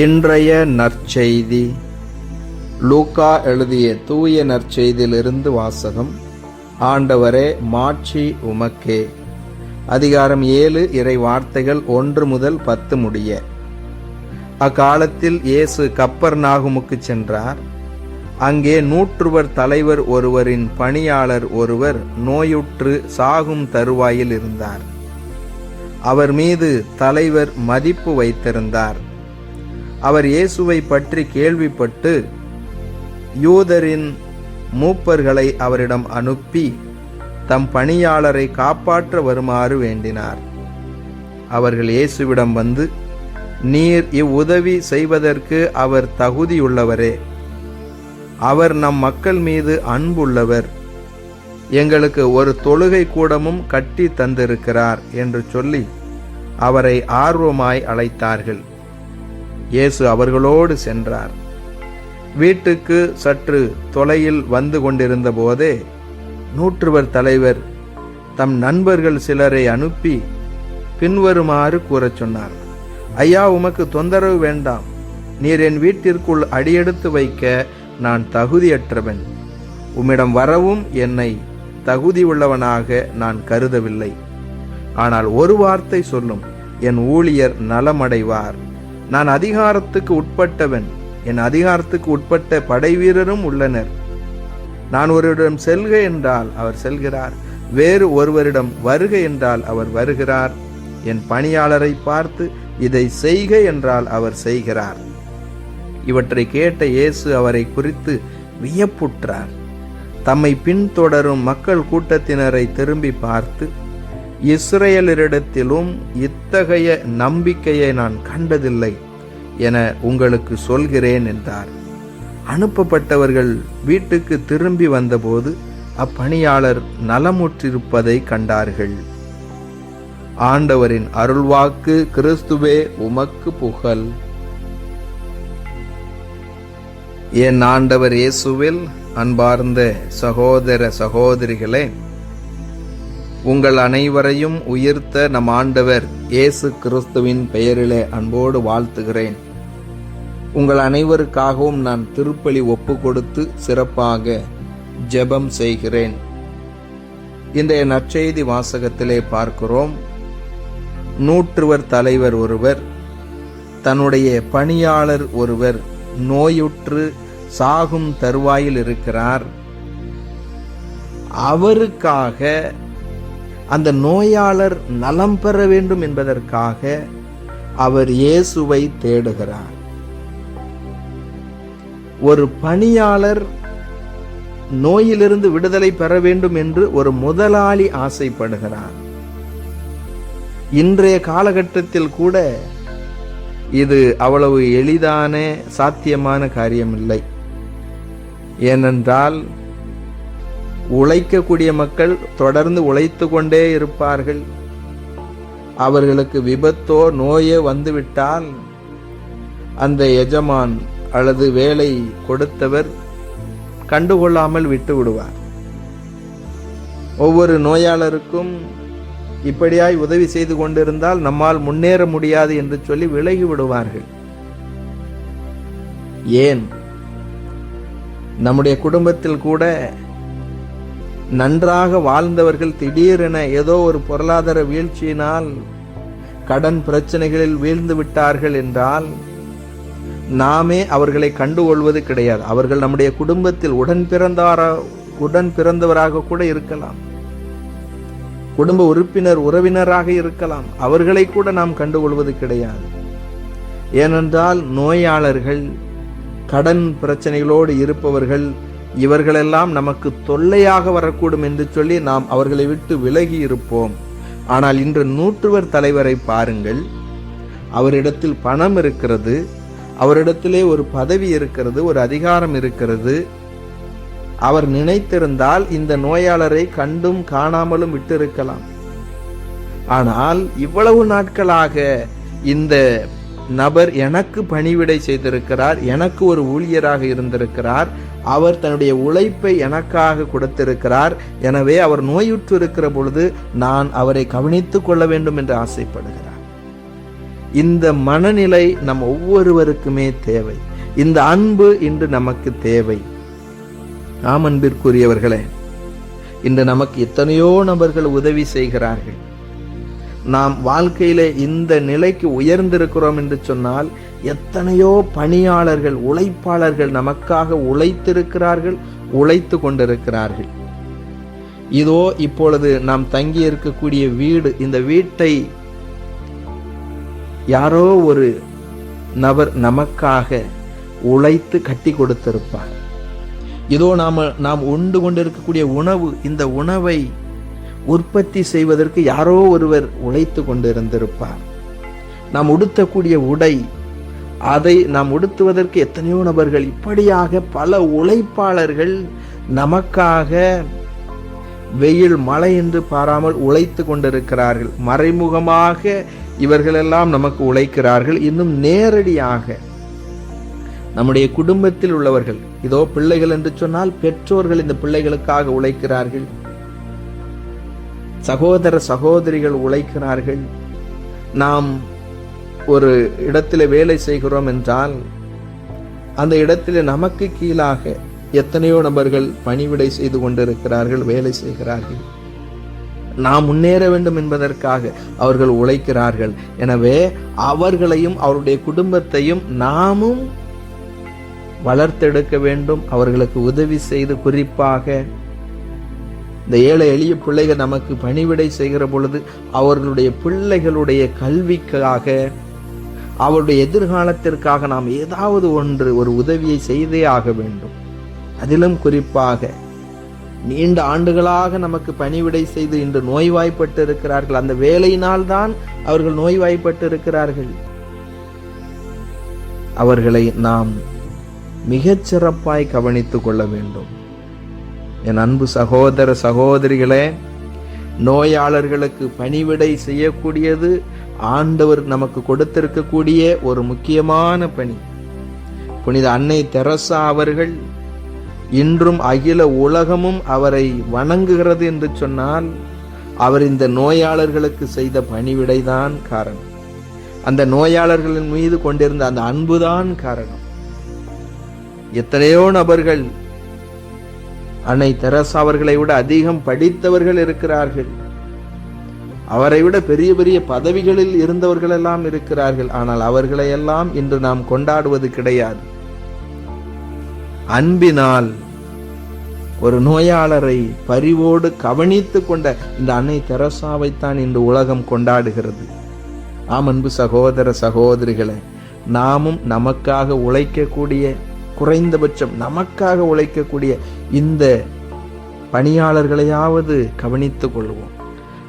இன்றைய நற்செய்தி. லூக்கா எழுதிய தூய நற்செய்தியிலிருந்து வாசகம். ஆண்டவரே மாட்சி உமக்கே. அதிகாரம் ஏழு இறை வார்த்தைகள் ஒன்று முதல் பத்து முடிய. அக்காலத்தில் இயேசு கப்பர் நாகுமுக்கு சென்றார். அங்கே நூற்றுவர் தலைவர் ஒருவரின் பணியாளர் ஒருவர் நோயுற்று சாகும் தருவாயில் இருந்தார். அவர் மீது தலைவர் மதிப்பு வைத்திருந்தார். அவர் இயேசுவை பற்றி கேள்விப்பட்டு யூதரின் மூப்பர்களை அவரிடம் அனுப்பி தம் பணியாளரை காப்பாற்ற வருமாறு வேண்டினார். அவர்கள் இயேசுவிடம் வந்து நீர் இவ்வுதவி செய்வதற்கு அவர் தகுதியுள்ளவரே. அவர் நம் மக்கள் மீது அன்புள்ளவர். எங்களுக்கு ஒரு தொழுகை கூடமும் கட்டி தந்திருக்கிறார் என்று சொல்லி அவரை ஆர்வமாய் அழைத்தார்கள். இயேசு அவர்களோடு சென்றார். வீட்டுக்கு சற்று தொலையில் வந்து கொண்டிருந்த போதே நூற்றுவர் தலைவர் தம் நண்பர்கள் சிலரை அனுப்பி பின்வருமாறு கூறச் சொன்னார். ஐயா உமக்கு தொந்தரவு வேண்டாம். நீர் என் வீட்டிற்குள் அடியெடுத்து வைக்க நான் தகுதியற்றவன். உம்மிடம் வரவும் என்னை தகுதி உள்ளவனாக நான் கருதவில்லை. ஆனால் ஒரு வார்த்தை சொல்லும். என் ஊழியர் நலமடைவார். நான் அதிகாரத்துக்கு உட்பட்டவன். என் அதிகாரத்துக்கு உட்பட்ட படை வீரரும் உள்ளனர். நான் ஒருவரிடம் செல்க என்றால் அவர் செல்கிறார். வேறு ஒருவரிடம் வருக என்றால் அவர் வருகிறார். என் பணியாளரை பார்த்து இதை செய்க என்றால் அவர் செய்கிறார். இவற்றை கேட்ட இயேசு அவரை குறித்து வியப்புற்றார். தம்மை பின்தொடரும் மக்கள் கூட்டத்தினரை திரும்பி பார்த்து இஸ்ரேலரிடத்திலும் இத்தகைய நம்பிக்கையை நான் கண்டதில்லை. என உங்களுக்கு சொல்கிறேன் என்றார். அனுப்பப்பட்டவர்கள் வீட்டுக்கு திரும்பி வந்தபோது அப்பணியாளர் நலமுற்றிருப்பதை கண்டார்கள். ஆண்டவரின் அருள்வாக்கு கிறிஸ்துவே உமக்கு புகழ். என் ஆண்டவர் இயேசுவில் அன்பார்ந்த சகோதர சகோதரிகளே உங்கள் அனைவரையும் உயிர்த்த நம் ஆண்டவர் இயேசு கிறிஸ்துவின் பெயரிலே அன்போடு வாழ்த்துகிறேன். உங்கள் அனைவருக்காகவும் நான் திருப்பலி ஒப்பு கொடுத்து சிறப்பாக ஜெபம் செய்கிறேன். இன்றைய நற்செய்தி வாசகத்திலே பார்க்கிறோம். நூற்றுவர் தலைவர் ஒருவர் தன்னுடைய பணியாளர் ஒருவர் நோயுற்று சாகும் தருவாயில் இருக்கிறார். அவருக்காக அந்த நோயாளர் நலம் பெற வேண்டும் என்பதற்காக அவர் இயேசுவை தேடுகிறார். ஒரு பணியாளர் நோயிலிருந்து விடுதலை பெற வேண்டும் என்று ஒரு முதலாளி ஆசைப்படுகிறார். இன்றைய காலகட்டத்தில் கூட இது அவ்வளவு எளிதான சாத்தியமான காரியமில்லை. ஏனென்றால் உழைக்கக்கூடிய மக்கள் தொடர்ந்து உழைத்து கொண்டே இருப்பார்கள். அவர்களுக்கு விபத்தோ நோயோ வந்துவிட்டால் அந்த எஜமான் அல்லது வேலை கொடுத்தவர் கண்டுகொள்ளாமல் விட்டு விடுவார். ஒவ்வொரு நோயாளருக்கும் இப்படியாய் உதவி செய்து கொண்டிருந்தால் நம்மால் முன்னேற முடியாது என்று சொல்லி விலகி விடுவார்கள். ஏன்? நம்முடைய குடும்பத்தில் கூட நன்றாக வாழ்ந்தவர்கள் திடீரென ஏதோ ஒரு பொருளாதார வீழ்ச்சியினால் கடன் பிரச்சனைகளில் வீழ்ந்து விட்டார்கள் என்றால் நாமே அவர்களை கண்டுகொள்வது கிடையாது. அவர்கள் நம்முடைய குடும்பத்தில் உடன் பிறந்தாரா உடன் பிறந்தவராக கூட இருக்கலாம். குடும்ப உறுப்பினர் உறவினராக இருக்கலாம். அவர்களை கூட நாம் கண்டுகொள்வது கிடையாது. ஏனென்றால் நோயாளர்கள் கடன் பிரச்சனைகளோடு இருப்பவர்கள் இவர்களெல்லாம் நமக்கு தொல்லையாக வரக்கூடும் என்று சொல்லி நாம் அவர்களை விட்டு விலகி இருப்போம். ஆனால் இன்று நூற்றுவர் தலைவரை பாருங்கள். அவரிடத்தில் பணம் இருக்கிறது. அவரிடத்திலே ஒரு பதவி இருக்கிறது ஒரு அதிகாரம் இருக்கிறது. அவர் நினைத்திருந்தால் இந்த நோயாளரை கண்டும் காணாமலும் விட்டிருக்கலாம். ஆனால் இவ்வளவு நாட்களாக இந்த நபர் எனக்கு பணிவிடை செய்திருக்கிறார் எனக்கு ஒரு ஊழியராக இருந்திருக்கிறார். அவர் தன்னுடைய உழைப்பை எனக்காக கொடுத்திருக்கிறார். எனவே அவர் நோயுற்று இருக்கிற பொழுது நான் அவரை கவனித்துக் கொள்ள வேண்டும் என்று ஆசைப்படுகிறார். இந்த மனநிலை நம் ஒவ்வொருவருக்குமே தேவை. இந்த அன்பு இன்று நமக்கு தேவை. ஆம் அன்பிற்குரியவர்களே இன்று நமக்கு எத்தனையோ நபர்கள் உதவி செய்கிறார்கள். நாம் வாழ்க்கையிலே இந்த நிலைக்கு உயர்ந்திருக்கிறோம் என்று சொன்னால் எத்தனையோ பணியாளர்கள் உழைப்பாளர்கள் நமக்காக உழைத்திருக்கிறார்கள் உழைத்து கொண்டிருக்கிறார்கள். இதோ இப்பொழுது நாம் தங்கி இருக்கக்கூடிய வீடு இந்த வீட்டை யாரோ ஒரு நபர் நமக்காக உழைத்து கட்டி கொடுத்திருப்பார். இதோ நாம நாம் உண்டு கொண்டிருக்கக்கூடிய உணவு இந்த உணவை உற்பத்தி செய்வதற்கு யாரோ ஒருவர் உழைத்து கொண்டிருந்திருப்பார். நாம் உடுத்தக்கூடிய உடை அதை நாம் உடுத்துவதற்கு எத்தனையோ நபர்கள் இப்படியாக பல உழைப்பாளர்கள் நமக்காக வெயில் மழை என்று பாராமல் உழைத்து கொண்டிருக்கிறார்கள். மறைமுகமாக இவர்களெல்லாம் நமக்கு உழைக்கிறார்கள். இன்னும் நேரடியாக நம்முடைய குடும்பத்தில் உள்ளவர்கள் இதோ பிள்ளைகள் என்று சொன்னால் பெற்றோர்கள் இந்த பிள்ளைகளுக்காக உழைக்கிறார்கள். சகோதர சகோதரிகள் உழைக்கிறார்கள். நாம் ஒரு இடத்துல வேலை செய்கிறோம் என்றால் அந்த இடத்தில் நமக்கு கீழாக எத்தனையோ நபர்கள் பணிவிடை செய்து கொண்டிருக்கிறார்கள் வேலை செய்கிறார்கள். நாம் முன்னேற வேண்டும் என்பதற்காக அவர்கள் உழைக்கிறார்கள். எனவே அவர்களையும் அவருடைய குடும்பத்தையும் நாமும் வளர்த்தெடுக்க வேண்டும். அவர்களுக்கு உதவி செய்து குறிப்பாக இந்த ஏழை எளிய பிள்ளைகள் நமக்கு பணிவிடை செய்கிற பொழுது அவர்களுடைய பிள்ளைகளுடைய கல்விக்காக அவருடைய எதிர்காலத்திற்காக நாம் ஏதாவது ஒன்று ஒரு உதவியை செய்தே ஆக வேண்டும். அதிலும் குறிப்பாக நீண்ட ஆண்டுகளாக நமக்கு பணிவிடை செய்து இன்று நோய்வாய்ப்பட்டு இருக்கிறார்கள் அந்த வேலையினால் தான் அவர்கள் நோய்வாய்ப்பட்டு இருக்கிறார்கள் அவர்களை நாம் மிகச் சிறப்பாய் கவனித்துக் கொள்ள வேண்டும். என் அன்பு சகோதர சகோதரிகளே நோயாளர்களுக்கு பணிவிடை செய்யக்கூடியது ஆண்டவர் நமக்கு கொடுத்திருக்கக்கூடிய ஒரு முக்கியமான பணி. புனித அன்னை தெரசா அவர்கள் இன்றும் அகில உலகமும் அவரை வணங்குகிறது என்று சொன்னால் அவர் இந்த நோயாளர்களுக்கு செய்த பணிவிடைதான் காரணம். அந்த நோயாளர்களின் மீது கொண்டிருந்த அந்த அன்புதான் காரணம். எத்தனையோ நபர்கள் அன்னை தெரசா அவர்களை விட அதிகம் படித்தவர்கள் இருக்கிறார்கள். அவரை விட பெரிய பெரிய பதவிகளில் இருந்தவர்கள் எல்லாம் இருக்கிறார்கள். ஆனால் அவர்களை எல்லாம் இன்று நாம் கொண்டாடுவது கிடையாது. அன்பினால் ஒரு நோயாளரை பரிவோடு கவனித்து கொண்ட இந்த அன்னை தெரசாவைத்தான் இன்று உலகம் கொண்டாடுகிறது. ஆம் அன்பு சகோதர சகோதரிகளை நாமும் நமக்காக உழைக்கக்கூடிய குறைந்தபட்சம் நமக்காக உழைக்கக்கூடிய இந்த பணியாளர்களையாவது கவனித்து கொள்வோம்.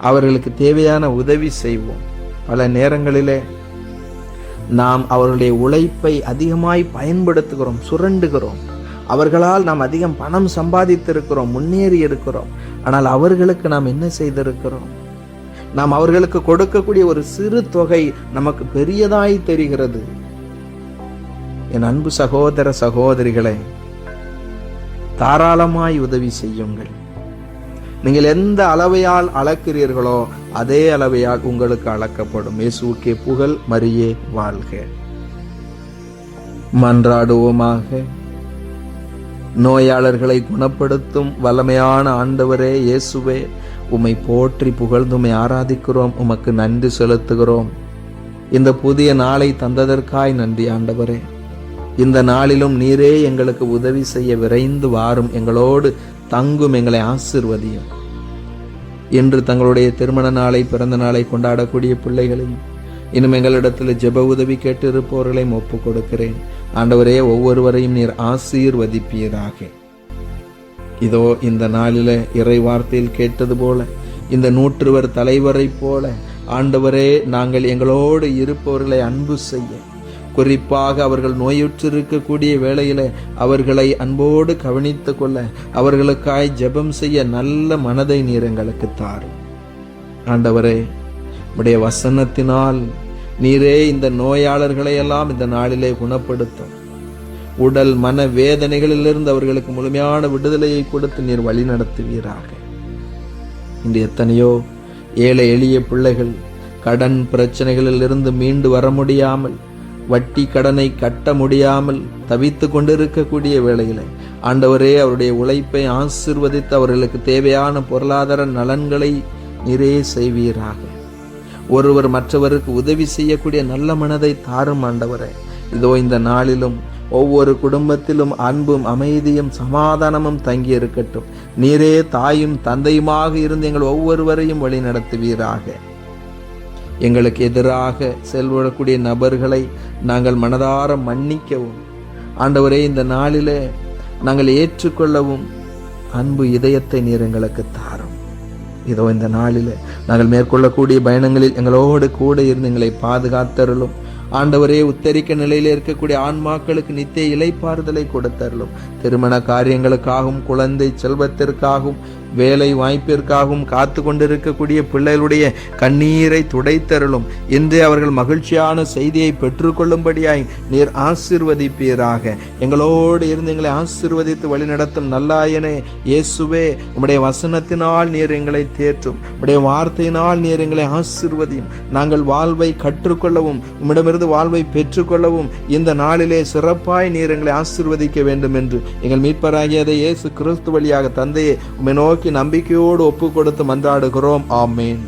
அவர்களுக்கு தேவையான உதவி செய்வோம். பல நேரங்களிலே நாம் அவர்களுடைய உழைப்பை அதிகமாய் பயன்படுத்துகிறோம் சுரண்டுகிறோம். அவர்களால் நாம் அதிகம் பணம் சம்பாதித்திருக்கிறோம் முன்னேறி இருக்கிறோம். ஆனால் அவர்களுக்கு நாம் என்ன செய்திருக்கிறோம்? நாம் அவர்களுக்கு கொடுக்கக்கூடிய ஒரு சிறு தொகை நமக்கு பெரியதாய் தெரிகிறது. என் அன்பு சகோதர சகோதரிகளை தாராளமாய் உதவி செய்யுங்கள். நீங்கள் எந்த அளவையால் அளக்கிறீர்களோ அதே அளவையால் உங்களுக்கு அளக்கப்படும். இயேசுக்கே புகழ் மரியே வாழ்க. மன்றாடுவோமாக. நோயாளர்களை குணப்படுத்தும் வல்லமையான ஆண்டவரே இயேசுவே உம்மை போற்றி புகழ்ந்துமை ஆராதிக்கிறோம் உமக்கு நன்றி செலுத்துகிறோம். இந்த புதிய நாளை தந்ததற்காய் நன்றி ஆண்டவரே. இந்த நாளிலும் நீரே எங்களுக்கு உதவி செய்ய விரைந்து வாரும். எங்களோடு தங்கும் எங்களை ஆசிர்வதியும். இன்று தங்களுடைய திருமண நாளை பிறந்த நாளை கொண்டாடக்கூடிய பிள்ளைகளையும் இன்னும் எங்களிடத்தில் ஜெப உதவி கேட்டிருப்பவர்களையும் ஒப்பு கொடுக்கிறேன். ஆண்டவரே ஒவ்வொருவரையும் நீர் ஆசீர்வதிப்பீராக. இதோ இந்த நாளில இறை வார்த்தையில் கேட்டது போல இந்த நூற்றுவர் தலைவரைப் போல ஆண்டவரே நாங்கள் எங்களோடு இருப்பவர்களை அன்பு செய்ய குறிப்பாக அவர்கள் நோயுற்றிருக்கக்கூடிய வேளையில அவர்களை அன்போடு கவனித்து கொள்ள அவர்களுக்காய் ஜெபம் செய்ய நல்ல மனதை நீர் எங்களுக்கு தாரும். ஆண்டவரே உடைய வசனத்தினால் நீரே இந்த நோயாளர்களை எல்லாம் இந்த நாளிலே குணப்படுத்தும். உடல் மன வேதனைகளிலிருந்து அவர்களுக்கு முழுமையான விடுதலையை கொடுத்து நீர் வழி நடத்துவீராக. இன்று எத்தனையோ ஏழை எளிய பிள்ளைகள் கடன் பிரச்சனைகளில் இருந்து மீண்டு வர முடியாமல் வட்டி கடனை கட்ட முடியாமல் தவித்து கொண்டிருக்கக்கூடிய வேளையில் ஆண்டவரே அவருடைய உழைப்பை ஆசிர்வதித்து அவர்களுக்கு தேவையான பொருளாதார நலன்களை நிறைய செய்வீராக. ஒருவர் மற்றவருக்கு உதவி செய்யக்கூடிய நல்ல மனதை தாரும் ஆண்டவரே. இதோ இந்த நாளிலும் ஒவ்வொரு குடும்பத்திலும் அன்பும் அமைதியும் சமாதானமும் தங்கி இருக்கட்டும். நீரே தாயும் தந்தையுமாக இருந்து எங்கள் ஒவ்வொருவரையும் வழி நடத்துவீராக எங்களுக்கு எதிராக செல்வக்கூடிய நபர்களை நாங்கள் மனதார மன்னிக்கவும். ஆண்டவரே இந்த நாளிலே நாங்கள் ஏற்றுக்கொள்ளவும் அன்பு இதயத்தை நீர் எங்களுக்கு தாரும். இதோ இந்த நாளில் நாங்கள் மேற்கொள்ளக்கூடிய பயணங்களில் எங்களோடு கூட இருந்து எங்களை பாதுகாத்தருளும். ஆண்டவரே உத்தரிக்க நிலையில் இருக்கக்கூடிய ஆன்மாக்களுக்கு நித்திய இலைப்பாறுதலை கொடுத்தருளும். திருமண காரியங்களுக்காகவும் குழந்தை செல்வத்திற்காகவும் வேலை வாய்ப்பிற்காகவும் காத்து கொண்டிருக்கக்கூடிய பிள்ளைகளுடைய கண்ணீரை துடைத்தருளும். இன்று அவர்கள் மகிழ்ச்சியான செய்தியை பெற்றுக்கொள்ளும்படியாய் நீர் ஆசிர்வதிப்பீராக. எங்களோடு இருந்து எங்களை ஆசிர்வதித்து வழிநடத்தும் நல்லாயனே இயேசுவே உம்முடைய வசனத்தினால் நீர் எங்களை தேற்றும். உம்முடைய வார்த்தையினால் நீர் எங்களை ஆசிர்வதியும். நாங்கள் வாழ்வை கற்றுக்கொள்ளவும் உம்மிடமிருந்து வாழ்வை பெற்றுக்கொள்ளவும் இந்த நாளிலே சிறப்பாய் நீர் எங்களை ஆசிர்வதிக்க வேண்டும் என்று எங்கள் மீட்பராகியதை இயேசு கிறிஸ்து வழியாக தந்தையே உம்மை நோக்கி நம்பிக்கையோடு ஒப்பு கொடுத்து மன்றாடுகிறோம். ஆமேன்.